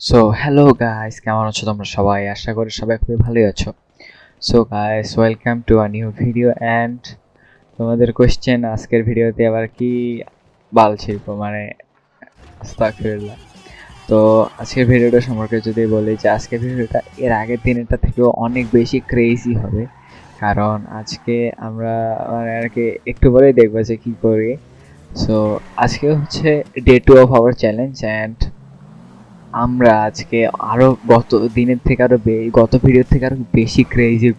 So hello guys কেমন আছো তোমরা সবাই? আশা করি সবাই খুবই ভালোই আছো। So guys welcome to a new video and তোমাদের কোয়েশ্চেন আজকের ভিডিওতে আবার কি বাল শিল্প মানে তো, আজকের ভিডিওটা সম্পর্কে যদি বলি যে আজকের ভিডিওটা এর আগের দিনেরটা থেকেও অনেক বেশি ক্রেজি হবে। কারণ আজকে আমরা মানে আর কি একটু পরেই দেখব যে কী করি। সো আজকে হচ্ছে day two of our challenge and আমরা আজকে আরও গত দিনের থেকে আরও বে- গত ভিডিও থেকে আরও বেশি ক্রেজি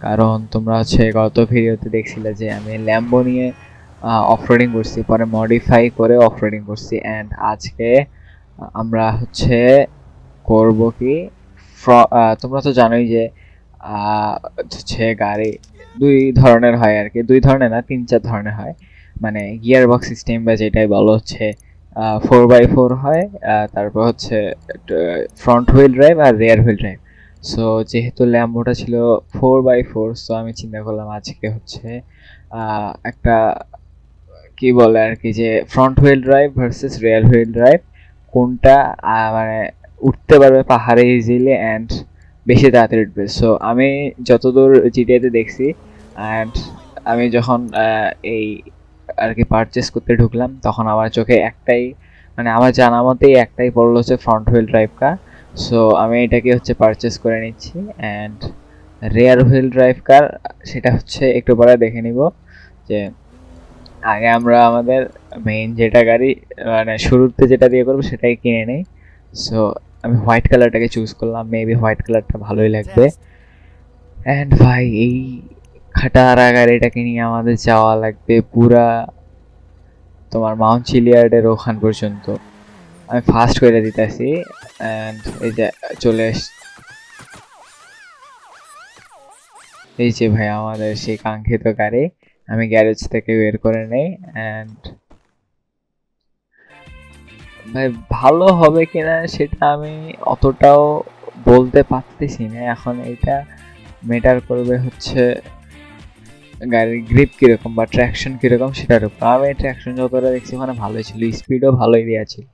কারণ তোমরা হচ্ছে গত ভিডিওতে দেখছিলে যে আমি ল্যাম্বো নিয়ে অফরোডিং করছি, পরে মডিফাই করে অফরোডিং করছি অ্যান্ড আজকে আমরা হচ্ছে করব কি তোমরা তো জানোই যে হচ্ছে গাড়ি দুই ধরনের হয় আর কি। দুই ধরনের না, তিন চার ধরনের হয়। মানে গিয়ার বক্স সিস্টেম বা যেটাই বলো হচ্ছে ফোর বাই ফোর হয় তারপর হচ্ছে ফ্রন্ট হুইল ড্রাইভ আর রেয়ার হুইল ড্রাইভ সো যেহেতু ল্যাম্বোটা ছিল ফোর বাই ফোর সো আমি চিন্তা করলাম আজকে হচ্ছে একটা কি বলে আর কি যে front wheel drive versus rear wheel drive কোনটা মানে উঠতে পারবে পাহাড়ে ইজিলি অ্যান্ড বেশি তাড়াতাড়ি উঠবে। সো আমি যতদূর জিটিএতে দেখছি অ্যান্ড আমি যখন এই আর কি পারচেস করতে ঢুকলাম তখন আমার চোখে একটাই মানে আমার জানা মতেই একটাই পড়ল হচ্ছে front wheel drive car so আমি এটাকে হচ্ছে পারচেস করে নিচ্ছি and rear wheel drive car সেটা হচ্ছে একটু পরে দেখে নিব যে আগে আমরা আমাদের মেইন যেটা গাড়ি মানে শুরুতে যেটা দিয়ে করব সেটাই কিনে নেই। সো আমি হোয়াইট কালারটাকে চুজ করলাম মেবি হোয়াইট কালারটা ভালোই লাগবে। অ্যান্ড ভাই এই খাটারা গাড়িটাকে নিয়ে আমাদের যাওয়া লাগবে পুরা তোমার মাউন্ট চিলিয়ার্ডের ওখান পর্যন্ত। আমি ফাস্ট করে দিতেছি অ্যান্ড এই যে চলে এই যে ভাই আমাদের সেই কাঙ্ক্ষিত গাড়ি, আমি গ্যারেজ থেকে বের করে নেই অ্যান্ড ভাই ভালো হবে কিনা সেটা আমি অতটাও বলতে পারতেছি না। এখন এটা মেটার করবে হচ্ছে গাড়ির গ্রিপ কীরকম বা ট্র্যাকশন কীরকম সেটার উপর। আমি ট্র্যাকশন যতটা দেখছি ওখানে ভালোই ছিল। স্পিডও ভালোই দেওয়া ছিল।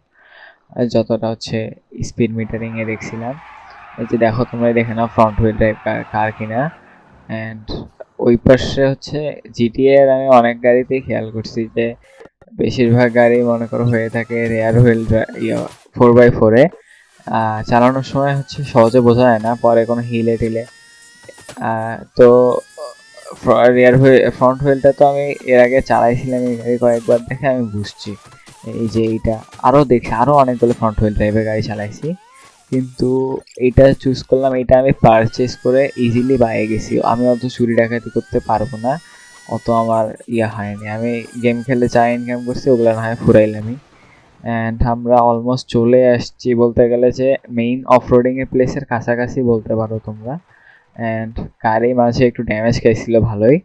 যতটা হচ্ছে স্পিড মিটারিংয়ে দেখছিলাম। যে দেখো, তোমরা দেখে নাও ফ্রন্ট হুইল ড্রাইভ কার কিনা। অ্যান্ড ওই পাশে হচ্ছে জিটিএর আমি অনেক গাড়িতেই খেয়াল করছি যে, বেশিরভাগ গাড়ি মনে করো হয়ে থাকে রেয়ার হুইল ফোর বাই ফোরে চালানোর সময় হচ্ছে সহজে বোঝা যায় না, পরে কোনো হিলে টিলে। তো রিয়ার হুইল ফ্রন্ট হুইলটা তো আমি এর আগে চালাইছিলাম এই গাড়ি কয়েকবার দেখে আমি বুঝছি। এই যে এইটা আরও দেখি আরও অনেকগুলো ফ্রন্ট হুইল ড্রাইভের গাড়ি চালাইছি। কিন্তু এইটা চুজ করলাম এটা আমি পারচেস করে ইজিলি বাইরে গেছি। আমি অত চুরি ডাকাতি করতে পারব না, অত আমার ইয়ে হয়নি। আমি গেম খেলে চা ইনকাম করছি, ওগুলো না হয় ফুরাইলামই। অ্যান্ড আমরা অলমোস্ট চলে আসছি বলতে গেলে যে মেইন অফরোডিংয়ের প্লেসের কাছাকাছি বলতে পারো তোমরা। অ্যান্ড গাড়ি মাঝে একটু ড্যামেজ খাইছিল ভালোই।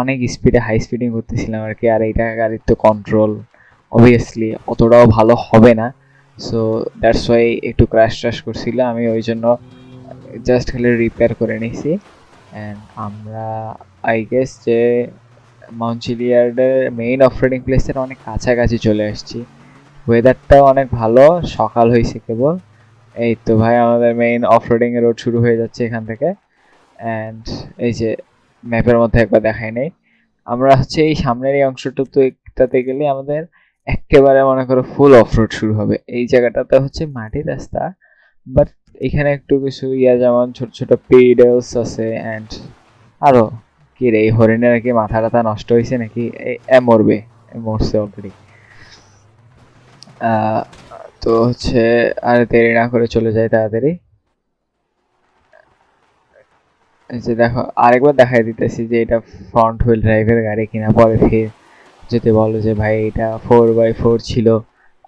অনেক স্পিডে হাই স্পিডিং করতেছিলাম আর কি, আর এইটা গাড়ির তো কন্ট্রোল অবভিয়াসলি অতটাও ভালো হবে না। সো দ্যাটস ওয়াই একটু ক্র্যাশ ট্র্যাশ করছিল, আমি ওই জন্য জাস্ট খালি রিপেয়ার করে নিয়েছি অ্যান্ড আমরা আই গেস যে মাউন্ট চিলিয়ার্ডের মেইন অফরোডিং প্লেসের অনেক কাছাকাছি চলে আসছি। ওয়েদারটাও অনেক ভালো, সকাল হয়েছে কেবল। এই তো ভাই, আমাদের মেইন অফরোডিং এর রোড শুরু হয়ে যাচ্ছে এখান থেকে। অ্যান্ড এই যে ম্যাপের মধ্যে একবার দেখাই নেই। আমরা হচ্ছে এই সামনের এই অংশটুকুটাতে গেলে আমাদের একেবারে মনে করো ফুল অফরোড শুরু হবে। এই জায়গাটাতে হচ্ছে মাটির রাস্তা বাট এখানে একটু কিছু ইয়া, যেমন ছোট ছোট পেডেলস আছে অ্যান্ড আরও কি রে, এই হরিণের নাকি মাথা টাথা নষ্ট হয়েছে নাকি? এ মরবে মরছে অলরেডি তো হচ্ছে আর দেরি না করে চলে যাই তাড়াতাড়ি। যে দেখো, আরেকবার দেখাই দিতেছি যে এটা ফ্রন্ট হুইল ড্রাইভের গাড়ি কিনা। পরে ফের যদি বলো যে ভাই এটা ফোর বাই ফোর ছিল,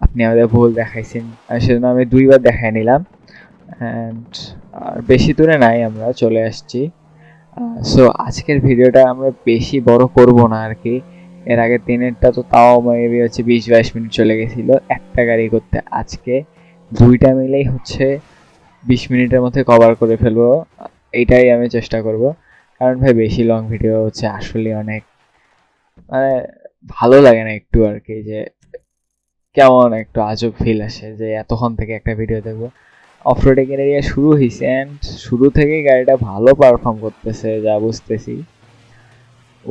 আপনি আমাদের ভুল দেখাইছেন। সেজন্য আমি দুইবার দেখাই নিলাম। অ্যান্ড আর বেশি দূরে নাই, আমরা চলে আসছি। সো আজকের ভিডিওটা আমরা বেশি বড় করব না আর কি। এর আগের দিনেরটা তো তাও মেবি হচ্ছে বিশ বাইশ মিনিট চলে গেছিল। একটা গাড়ি করতে আজকে দুইটা মিলেই হচ্ছে বিশ মিনিটের মধ্যে কভার করে ফেলব। এইটাই আমি চেষ্টা করব। কারণ ভাই, বেশি লং ভিডিও হচ্ছে আসলে অনেক মানে ভালো লাগে না একটু আর কি যে কেমন একটু আজব ফিল আসে যে এতক্ষণ থেকে একটা ভিডিও দেখব। অফ অফরোডিং এরিয়া শুরু হয়েছে অ্যান্ড শুরু থেকেই গাড়িটা ভালো পারফর্ম করতেছে, যা বুঝতেছি।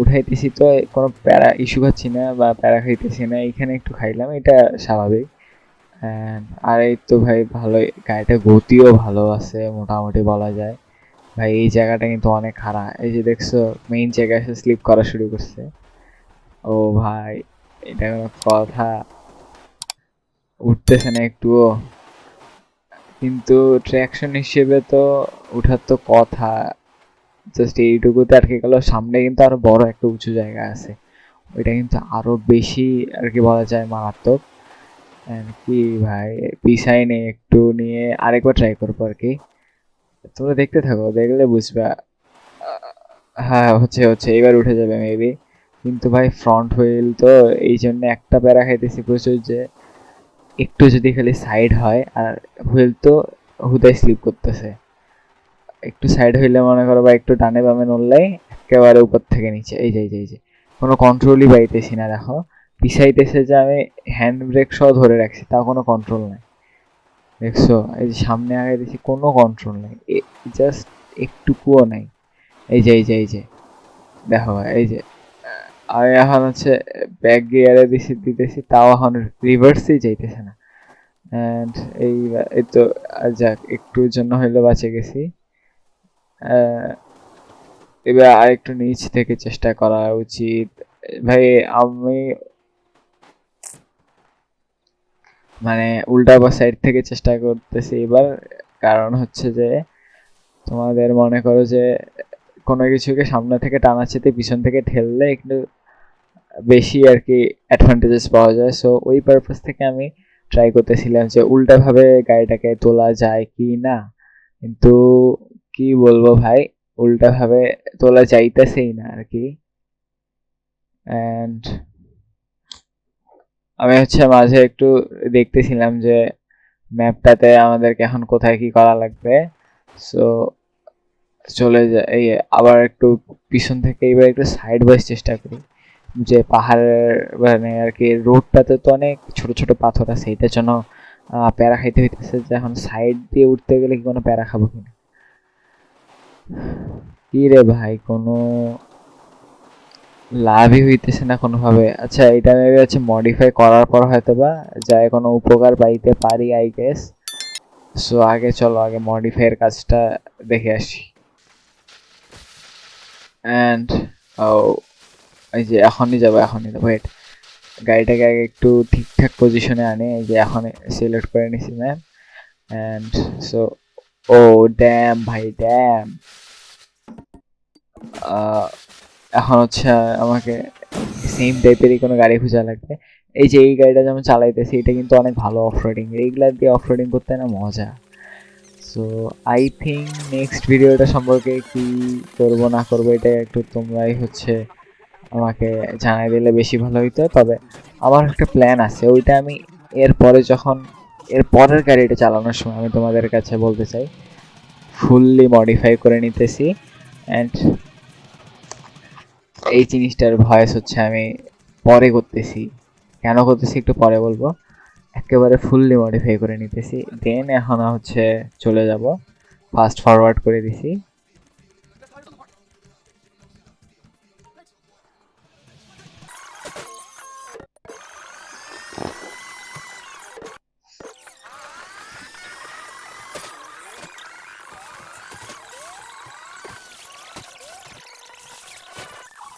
উঠাইতেছি তো, কোনো প্যারা ইস্যু খাচ্ছি না বা প্যারা খাইতেছি না, এখানে একটু খাইলাম, এটা স্বাভাবিক। আর এই তো ভাই ভালোই, গাড়িটা গতিও ভালো আছে, মোটামুটি বলা যায়। ভাই, এই জায়গাটা কিন্তু অনেক খারাপ। এই যে দেখছ মেইন জায়গায় এসে স্লিপ করা শুরু করছে। ও ভাই, এটা কোনো কথা। উঠতেছে না একটুও। কিন্তু ট্র্যাকশন হিসেবে তো উঠার তো কথা। জাস্ট এইটুকুতে কি গেল। সামনে কিন্তু আরও বড় একটা উঁচু জায়গা আছে। ওইটা কিন্তু আরও বেশি আর কি বলা যায় মারাত্মক। কি ভাই পিছাই নেই, একটু নিয়ে আরেকবার ট্রাই করব আর কি। তোমরা দেখতে থাকো, দেখলে বুঝবা। হ্যাঁ হচ্ছে হচ্ছে, এবার উঠে যাবে মেবি কিন্তু ভাই ফ্রন্ট হুইল তো এই জন্য একটা প্যারা খাইতেছি প্রচুর যে একটু যদি খালি সাইড হয়, আর হুইল তো হুদায় স্লিপ করতেছে। একটু সাইড হইলে মনে করো বা একটু ডানে বামে নড়লেই একেবারে উপর থেকে নিচে। এই যে এই যে এই যে। কোনো কন্ট্রোলই পাইতেছি না, দেখো। পিছাইতেছে যে আমি হ্যান্ড ব্রেক সহ ধরে রাখছি, তাও কোনো কন্ট্রোল নাই। দেখছ? এই যে সামনে আগে দেখছি কোনো কন্ট্রোল নেই। জাস্ট একটুকুও নাই। এই যে এই যে এই যে। দেখো এই যে আমি এখন হচ্ছে ব্যাক গিয়ারে দিছি, দিতেছি, তাও এখন রিভার্সেই যাইতেছে না। অ্যান্ড এই তো যাক, একটুর জন্য হইল বাঁচে গেছি। এবার আরেকটু নিচ থেকে চেষ্টা করা উচিত। ভাই, আমি মানে উল্টা বা সাইড থেকে চেষ্টা করতেছি এবার। কারণ হচ্ছে যে, তোমাদের মনে করো যে, কোনো কিছুকে সামনে থেকে টানাচ্ছেতে পিছন থেকে ঠেললে একটু বেশি আর কি অ্যাডভান্টেজেস পাওয়া যায়। সো ওই পারপাস থেকে আমি ট্রাই করতেছিলাম যে, উল্টাভাবে গাড়িটাকে তোলা যায় কি না। কিন্তু কি বলব ভাই? উল্টাভাবে তোলা যাইতেছেই না আর কি। অ্যান্ড আমি হচ্ছে মাঝে একটু দেখতেছিলাম যে ম্যাপটাতে আমাদেরকে এখন কোথায় কি করা লাগবে। সো চলে যায় এই আবার একটু পিছন থেকে এবার একটু সাইড ওয়াইজ চেষ্টা করি। যে পাহাড়ের মানে আর কি রোডটাতে তো অনেক ছোট ছোট পাথর আছে, এটার জন্য প্যারা খাইতে হইতেছে যে এখন সাইড দিয়ে উঠতে গেলে কি কোনো প্যারা খাব কিনা? কি রে ভাই, কোনো লাভই হইতেছে না কোনোভাবে। আচ্ছা এটা মেবি হচ্ছে মডিফাই করার পর হয়তো বা যাই কোনো উপকার পাইতে পারি আই গেস সো আগে চলো, আগে মডিফাইয়ের কাজটা দেখে আসি। অ্যান্ড ও এই যে এখনই যাব এখনই যাব ওয়েট গাড়িটাকে আগে একটু ঠিকঠাক পজিশনে আনে, এই যে এখন সিলেক্ট করে নিছি ma'am and so oh damn ভাই ড্যাম এখন হচ্ছে আমাকে সেম টাইপেরই কোনো গাড়ি খোঁজা লাগবে। এই যে এই গাড়িটা যেমন চালাইতেছি, এটা কিন্তু অনেক ভালো অফ রোডিং এইগুলা দিয়ে অফ রোডিং করতে না মজা। সো আই থিঙ্ক নেক্সট ভিডিওটা সম্পর্কে কি করব, না করব, এটা একটু তোমরাই হচ্ছে আমাকে জানাই দিলে বেশি ভালো হইতো। তবে আমার একটা প্ল্যান আছে, ওইটা আমি এরপরে যখন এর পরের গাড়িটা চালানোর সময় আমি তোমাদের কাছে বলতে চাই ফুললি মডিফাই করে নিতেছি অ্যান্ড এই জিনিসটার ভয়েস হচ্ছে আমি পরে করতেছি। কেন করতেছি একটু পরে বলব? একেবারে ফুললি মডিফাই করে নিতেছি দেন এখন হচ্ছে চলে যাব ফাস্ট ফরওয়ার্ড করে দিছি।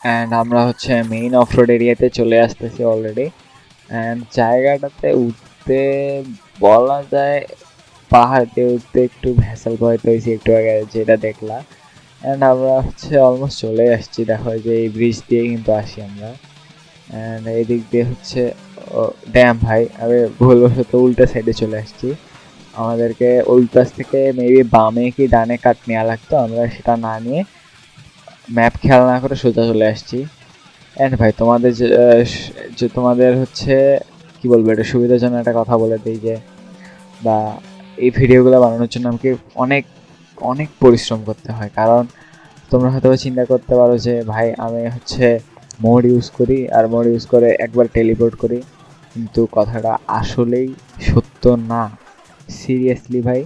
অ্যান্ড আমরা হচ্ছে মেইন অফ রোড এরিয়াতে চলে আসতেছি অলরেডি অ্যান্ড জায়গাটাতে উঠতে বলা যায় পাহাড়তে উঠতে একটু ভ্যাসাল ভয়তে হয়েছে একটু আগে যেটা দেখলাম। অ্যান্ড আমরা হচ্ছে অলমোস্ট চলে আসছি, দেখো যে এই ব্রিজ দিয়ে কিন্তু আসি আমরা। অ্যান্ড এই দিক দিয়ে হচ্ছে ড্যাম ভাই, আমি ভুলবশত উল্টা সাইডে চলে আসছি। আমাদেরকে পাশ থেকে মেবি বামে কি ডানে কাট নেওয়া লাগতো, আমরা সেটা না নিয়ে ম্যাপ খেয়াল না করে সোজা চলে আসছি। অ্যান্ড ভাই, তোমাদের যে তোমাদের হচ্ছে, কি বলব, এটা সুবিধার জন্য একটা কথা বলে দিই যে, বা এই ভিডিওগুলো বানানোর জন্য আমাকে অনেক অনেক পরিশ্রম করতে হয়। কারণ তোমরা হয়তো চিন্তা করতে পারো যে, ভাই, আমি হচ্ছে মোড ইউজ করি আর মোড ইউজ করে একবার টেলিপোর্ট করি। কিন্তু কথাটা আসলেই সত্য না। সিরিয়াসলি ভাই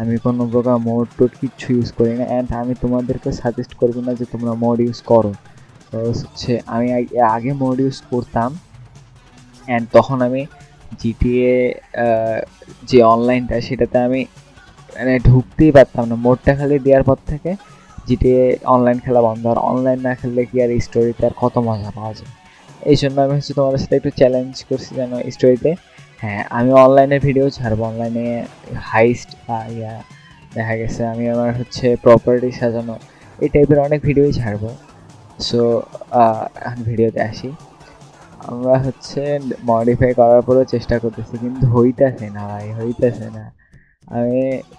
আমি কোনো প্রকার মোড টোড কিচ্ছু ইউজ করি না অ্যান্ড আমি তোমাদেরকে সাজেস্ট করব না যে তোমরা মোড ইউজ করো। হচ্ছে আমি আগে মোড ইউজ করতাম অ্যান্ড তখন আমি জিটিএ যে অনলাইনটা সেটাতে আমি মানে ঢুকতেই পারতাম না। মোডটা খালি দেওয়ার পর থেকে জিটিএ অনলাইন খেলা বন্ধ। আর অনলাইন না খেললে কি আর স্টোরিতে আর কত মজা পাওয়া যায়? এই জন্য আমি হচ্ছে তোমাদের সাথে একটু চ্যালেঞ্জ করছি যেন স্টোরিতে হ্যাঁ আমি অনলাইনে ভিডিও ছাড়বো। অনলাইনে হাইস্ট বা ইয়া দেখা গেছে, আমি আমার হচ্ছে প্রপার্টি সাজানো, এই টাইপের অনেক ভিডিওই ছাড়বো। সো এখন ভিডিওতে আসি। আমরা হচ্ছে মডিফাই করার পরেও চেষ্টা করতেছি, কিন্তু হইতেছে না ভাই, হইতেছে না। আমি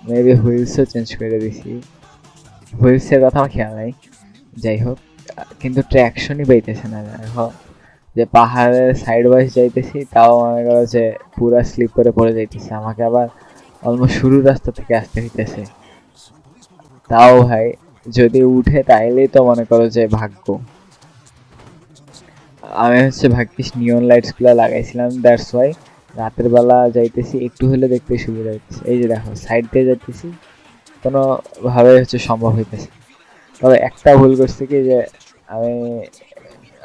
মেবি হুইলসও চেঞ্জ করে দিছি। হুইলসের কথা আমার খেয়াল নাই, যাই হোক, কিন্তু ট্র্যাকশনই পাইতেছে না। দেখো যে পাহাড়ের সাইড ওয়াইজ যাইতেছি, তাও মনে করো যে পুরা স্লিপ করে পড়ে যাইতেছে। আমাকে আবার অলমোস্ট শুরুর রাস্তা থেকে আসতে হইতেছে। তাও ভাই, যদি উঠে তাইলেই তো মনে করো যে ভাগ্য। আমি হচ্ছে ভাগ্যিস নিয়ন লাইটসগুলো লাগাইছিলাম দ্যাটস ওয়াই রাতের বেলা যাইতেছি, একটু হলে দেখতে সুবিধা হইতেছে। এই যে দেখো সাইড দিয়ে যাইতেছি কোনোভাবে হচ্ছে সম্ভব হইতেছে তবে একটা ভুল করছে কি যে, আমি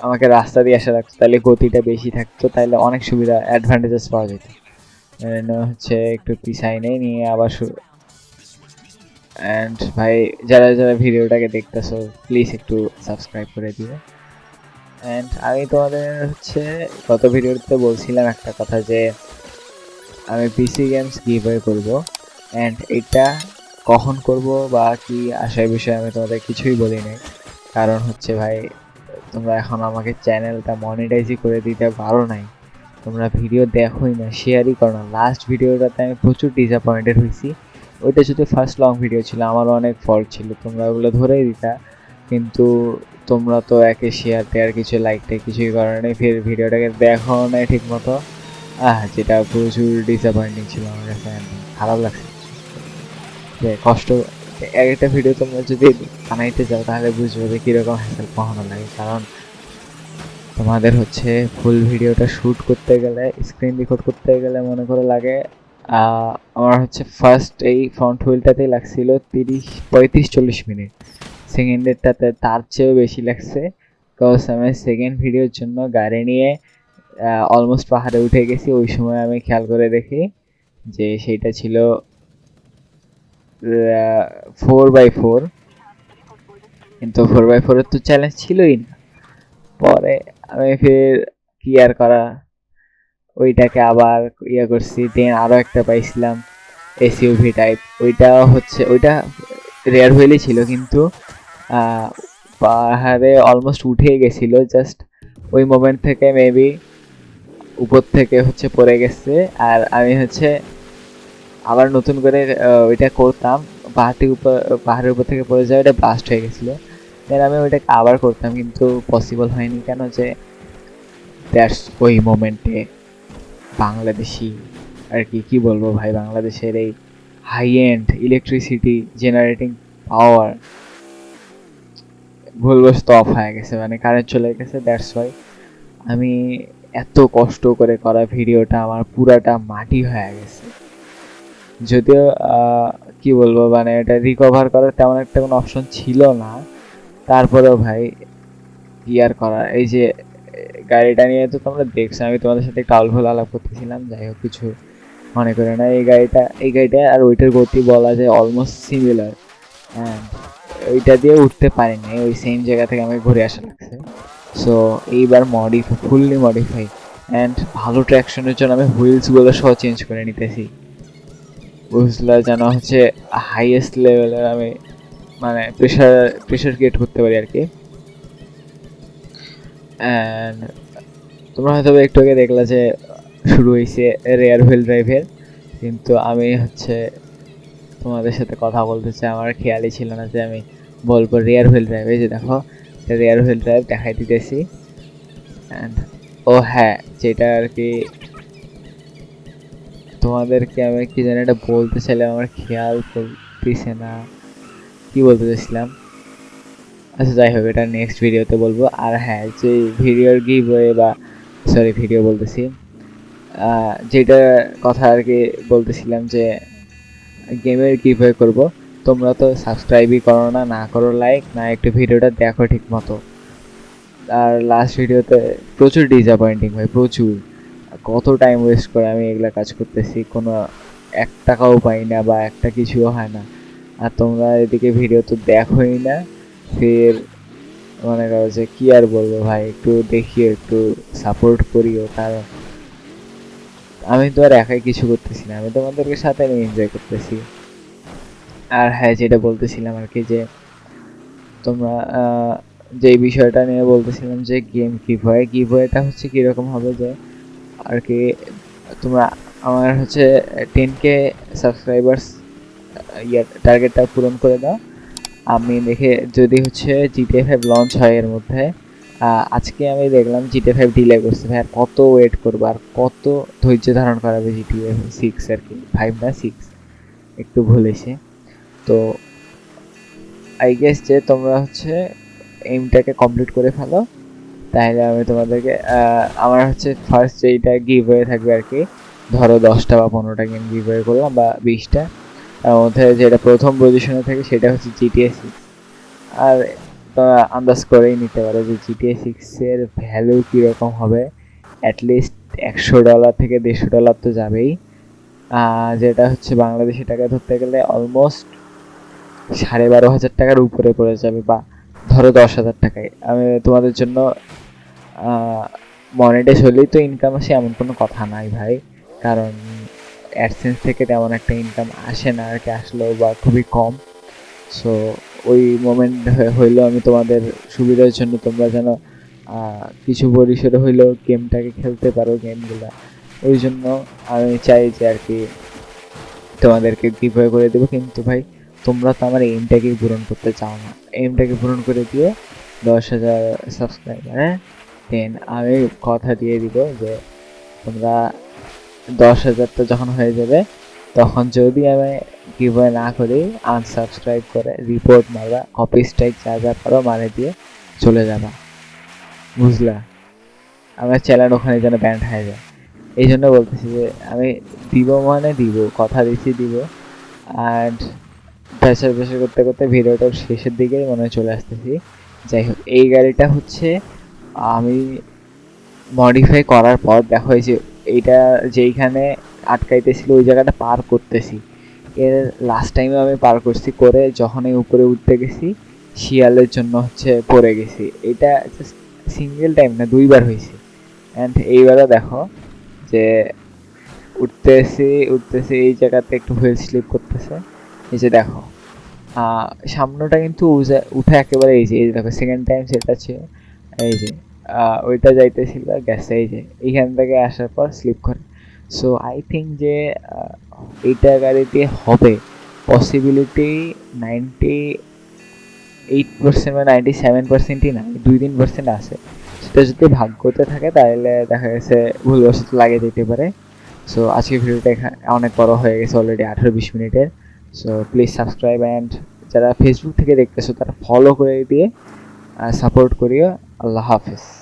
আমাকে রাস্তা দিয়ে আসা লাগতো তাহলে গতিটা বেশি থাকতো, তাহলে অনেক সুবিধা অ্যাডভান্টেজেস পাওয়া যেত। হচ্ছে একটু পিছাই নেই নিয়ে আবার অ্যান্ড ভাই, যারা যারা ভিডিওটাকে দেখতেছো প্লিজ একটু সাবস্ক্রাইব করে দিও। অ্যান্ড আমি তোমাদের হচ্ছে, গত ভিডিওতে বলছিলাম একটা কথা যে, আমি পিসি গেমস গিভওয়ে করব। অ্যান্ড এটা কখন করব বা কি আসার বিষয়ে আমি তোমাদের কিছুই বলি নাই কারণ হচ্ছে ভাই তোমরা এখন আমাকে চ্যানেলটা মনিটাইজই করে দিতে পারো নাই। তোমরা ভিডিও দেখোই না শেয়ারই করো না। লাস্ট ভিডিওটাতে আমি প্রচুর ডিসঅ্যাপয়েন্টেড হয়েছি। ওইটা শুধু ফার্স্ট লং ভিডিও ছিল আমারও অনেক ফল্ট ছিল। তোমরা ওগুলো ধরেই দিতা, কিন্তু তোমরা তো একে শেয়ার টেয়ার কিছু লাইক টাইক কিছুই করো নাই। ফের ভিডিওটাকে দেখো নাই ঠিক মতো আহ, যেটা প্রচুর ডিসঅ্যাপয়েন্টিং ছিল আমার কাছে খারাপ লাগছে। যে কষ্ট একটা ভিডিও তোমরা যদি বানাইতে যাও, তাহলে বুঝবে যে কীরকম হ্যাসেল কখনো লাগে। কারণ তোমাদের হচ্ছে ফুল ভিডিওটা শ্যুট করতে গেলে স্ক্রিন রেকর্ড করতে গেলে মনে করে লাগে আমার হচ্ছে ফার্স্ট এই ফ্রন্ট হুইলটাতেই লাগছিল তিরিশ, পঁয়ত্রিশ, চল্লিশ মিনিট। সেকেন্ডেরটাতে তার চেয়েও বেশি লাগছে বিকজ আমি সেকেন্ড ভিডিওর জন্য গাড়ি নিয়ে অলমোস্ট পাহাড়ে উঠে গেছি। ওই সময় আমি খেয়াল করে দেখি যে সেইটা ছিল ফোর বাই ফোর কিন্তু ফোর বাই ফোরের তো চ্যালেঞ্জ ছিলই না। পরে আমি ফের কি আর করা, ওইটাকে আবার ইয়ে করছি দেন আরও একটা পাইছিলাম এসইউভি টাইপ ওইটা হচ্ছে, ওইটা রেয়ার হুইলই ছিল, কিন্তু পাহাড়ে অলমোস্ট উঠে গেছিল জাস্ট ওই মোমেন্ট থেকে মেবি উপর থেকে হচ্ছে পড়ে গেছে। আর আমি হচ্ছে আবার নতুন করে ওইটা করতাম। পাহাড়টি উপর, পাহাড়ের উপর থেকে পড়ে যায় ওটা ব্লাস্ট হয়ে গেছিল। দেন আমি ওইটাকে আবার করতাম, কিন্তু পসিবল হয়নি। কেন যে দ্যাটস ওই মোমেন্টে বাংলাদেশি, আর কি কি বলব ভাই? বাংলাদেশের এই high end electricity generating power ভুলবশত অফ হয়ে গেছে মানে কারেন্ট চলে গেছে দ্যাটস ওয়াই আমি এত কষ্ট করে করা ভিডিওটা আমার পুরাটা মাটি হয়ে গেছে। যদিও কি বলব মানে এটা রিকভার করার তেমন একটা কোনো অপশন ছিল না। তারপরেও ভাই কি আর করার এই যে, গাড়িটা নিয়ে তো তোমরা দেখছ, আমি তোমাদের সাথে একটু আলফুল আলাপ করতেছিলাম, যাই হোক কিছু মনে করে না। এই গাড়িটা এই গাড়িটা আর ওইটার গতি বলা যায় অলমোস্ট সিমিলার হ্যাঁ ওইটা দিয়ে উঠতে পারিনি, ওই সেম জায়গা থেকে আমাকে ঘুরে আসা লাগছে। সো এইবার মডিফাই ফুললি মডিফাই অ্যান্ড ভালো ট্র্যাকশনের জন্য আমি হুইলসগুলো সহ চেঞ্জ করে নিতেছি। বুঝলা যেন হচ্ছে হাইয়েস্ট লেভেলের আমি মানে প্রেশার প্রেশার ক্রিয়েট করতে পারি আর কি। অ্যান্ড তোমরা হয়তো একটু আগে দেখলা যে শুরু হয়েছে রেয়ার হুইল ড্রাইভের কিন্তু আমি হচ্ছে তোমাদের সাথে কথা বলতে চাই, আমার খেয়ালই ছিল না যে আমি বলব রেয়ার হুইল ড্রাইভ যে দেখো রেয়ার হুইল ড্রাইভ দেখাই দিতেছি। অ্যান্ড ও হ্যাঁ যেটা আর কি তোমাদেরকে আমি কি জানি এটা বলতে চাইলাম, আমার খেয়াল করতেছে না। কি বলতে চাইছিলাম? আচ্ছা যাই হোক, এটা নেক্সট ভিডিওতে বলব। আর হ্যাঁ যে ভিডিওর গিভ বা সরি ভিডিও বলতেছি যেটা কথা আর কি বলতেছিলাম যে গেমের কীভাবে করব। তোমরা তো সাবস্ক্রাইবই করো না না করো লাইক না একটু ভিডিওটা দেখো ঠিক মতো আর লাস্ট ভিডিওতে প্রচুর ডিসঅ্যাপয়েন্টিং হয় প্রচুর। কত টাইম ওয়েস্ট করে আমি এগুলা কাজ করতেছি, কোনো এক টাকাও পাই না বা একটা কিছুও হয় না। আর তোমরা এদিকে ভিডিও তো দেখোই না, ফের মনে করো যে কি আর বলব ভাই, একটু দেখিও, একটু সাপোর্ট করিও, কারণ আমি তো আর একাই কিছু করতেছি না, আমি তোমাদেরকে সাথে আমি এনজয় করতেছি। আর হ্যাঁ যেটা বলতেছিলাম আর কি যে তোমরা যে বিষয়টা নিয়ে বলতেছিলাম যে গেম গিভওয়ে গিভওয়েটা হচ্ছে কীরকম হবে যে আর কি, তোমরা আমার হচ্ছে টেন কে সাবস্ক্রাইবার্স ইয়ার টার্গেটটা পূরণ করে দাও। আমি দেখে যদি হচ্ছে জিটিএ ফাইভ লঞ্চ হয় এর মধ্যে আজকে আমি দেখলাম জিটিএ ফাইভ ডিলে করছে। ভাই আর কত ওয়েট করব আর কত ধৈর্য ধারণ করাবে জিটিএ সিক্স আর কি ফাইভ না সিক্স একটু ভুল এসে তো আই গেস যে তোমরা হচ্ছে এইমটাকে কমপ্লিট করে ফেলো। তাহলে আমি তোমাদেরকে আমার হচ্ছে ফার্স্ট যেইটা গিভ হয়ে থাকবে আর কি ধরো দশটা বা পনেরোটা গেম গিভ হয়ে করলাম বা বিশটা, তার মধ্যে যেটা প্রথম পজিশনে থাকে সেটা হচ্ছে জিটিএ সিক্স আর তোমরা আন্দাজ করেই নিতে পারো যে জিটিএ সিক্সের ভ্যালু কীরকম হবে অ্যাটলিস্ট একশো ডলার থেকে দেড়শো ডলার তো যাবেই। যেটা হচ্ছে বাংলাদেশি টাকা ধরতে গেলে অলমোস্ট সাড়ে বারো হাজার টাকার উপরে পড়ে যাবে বা ধরো দশ হাজার টাকায়। আমি তোমাদের জন্য মনিটাইজ হলেই তো ইনকাম আসে, এমন কোনো কথা নাই ভাই। কারণ অ্যাডসেন্স থেকে তেমন একটা ইনকাম আসে না আর কি আসলেও বা খুবই কম। সো ওই মোমেন্ট হইলেও আমি তোমাদের সুবিধার জন্য তোমরা যেন কিছু পরিসরে হইলেও গেমটাকে খেলতে পারো গেমগুলো ওই জন্য আমি চাই যে আর কি তোমাদেরকে গিভওয়ে করে দেবো। কিন্তু ভাই, তোমরা তো আমার এইমটাকেই পূরণ করতে চাও না। এইমটাকে পূরণ করে দিও, দশ হাজার সাবস্ক্রাইবার হ্যাঁ? দেন, আমি কথা দিয়ে দিব যে তোমরা দশ হাজারটা যখন হয়ে যাবে, তখন যদি আমি গিভওয়ে না করি আনসাবস্ক্রাইব করে রিপোর্ট মারবা কপি স্ট্রাইক যা যা পারো মারে দিয়ে চলে যাবা। বুঝলা? আমার চ্যানেল ওখানে যেন ব্যান্ড হয়ে যায়। এই জন্য বলতেছি যে আমি দিব মানে দিব, কথা দিচ্ছি দিব। অ্যান্ড প্রেশার প্রেশার করতে করতে ভিডিওটার শেষের দিকেই মনে হয় চলে আসতেছি। যাই হোক, এই গাড়িটা হচ্ছে আমি মডিফাই করার পর দেখো যে এইটা যেইখানে আটকাইতেছিল, ওই জায়গাটা পার করতেছি। এর লাস্ট টাইমে আমি পার করছি করে যখন এই উপরে উঠতে গেছি, শিয়ালের জন্য হচ্ছে পড়ে গেছি। এটা সিঙ্গেল টাইম না, দুইবার হয়েছে। অ্যান্ড এইবারও দেখো যে উঠতেছি উঠতেছি, এই জায়গাতে একটু হুইল স্লিপ করতেছে। এই যে দেখো সামনেটা কিন্তু উঠে একেবারে এই যে এই যে দেখো সেকেন্ড টাইম সেটা ছিল এই যে ওইটা যাইতেছিল, গেছে, এই যে, এইখান থেকে আসার পর স্লিপ করে। সো আই থিঙ্ক যে এইটা গাড়িতে হবে। পসিবিলিটি নাইনটি এইট পার্সেন্ট বা নাইনটি সেভেন পার্সেন্টই না দুই তিন পার্সেন্ট আছে। সেটা যদি ভাগ্যতে থাকে, তাহলে দেখা গেছে ভুলবশত লাগে যেতে পারে। সো আজকে ভিডিওটা এখানে অনেক বড় হয়ে গেছে অলরেডি আঠেরো বিশ মিনিটের। সো প্লিজ সাবস্ক্রাইব অ্যান্ড যারা ফেসবুক থেকে দেখতেছো, তারা ফলো করে দিয়ে সাপোর্ট করিও। আল্লাহ হাফেজ।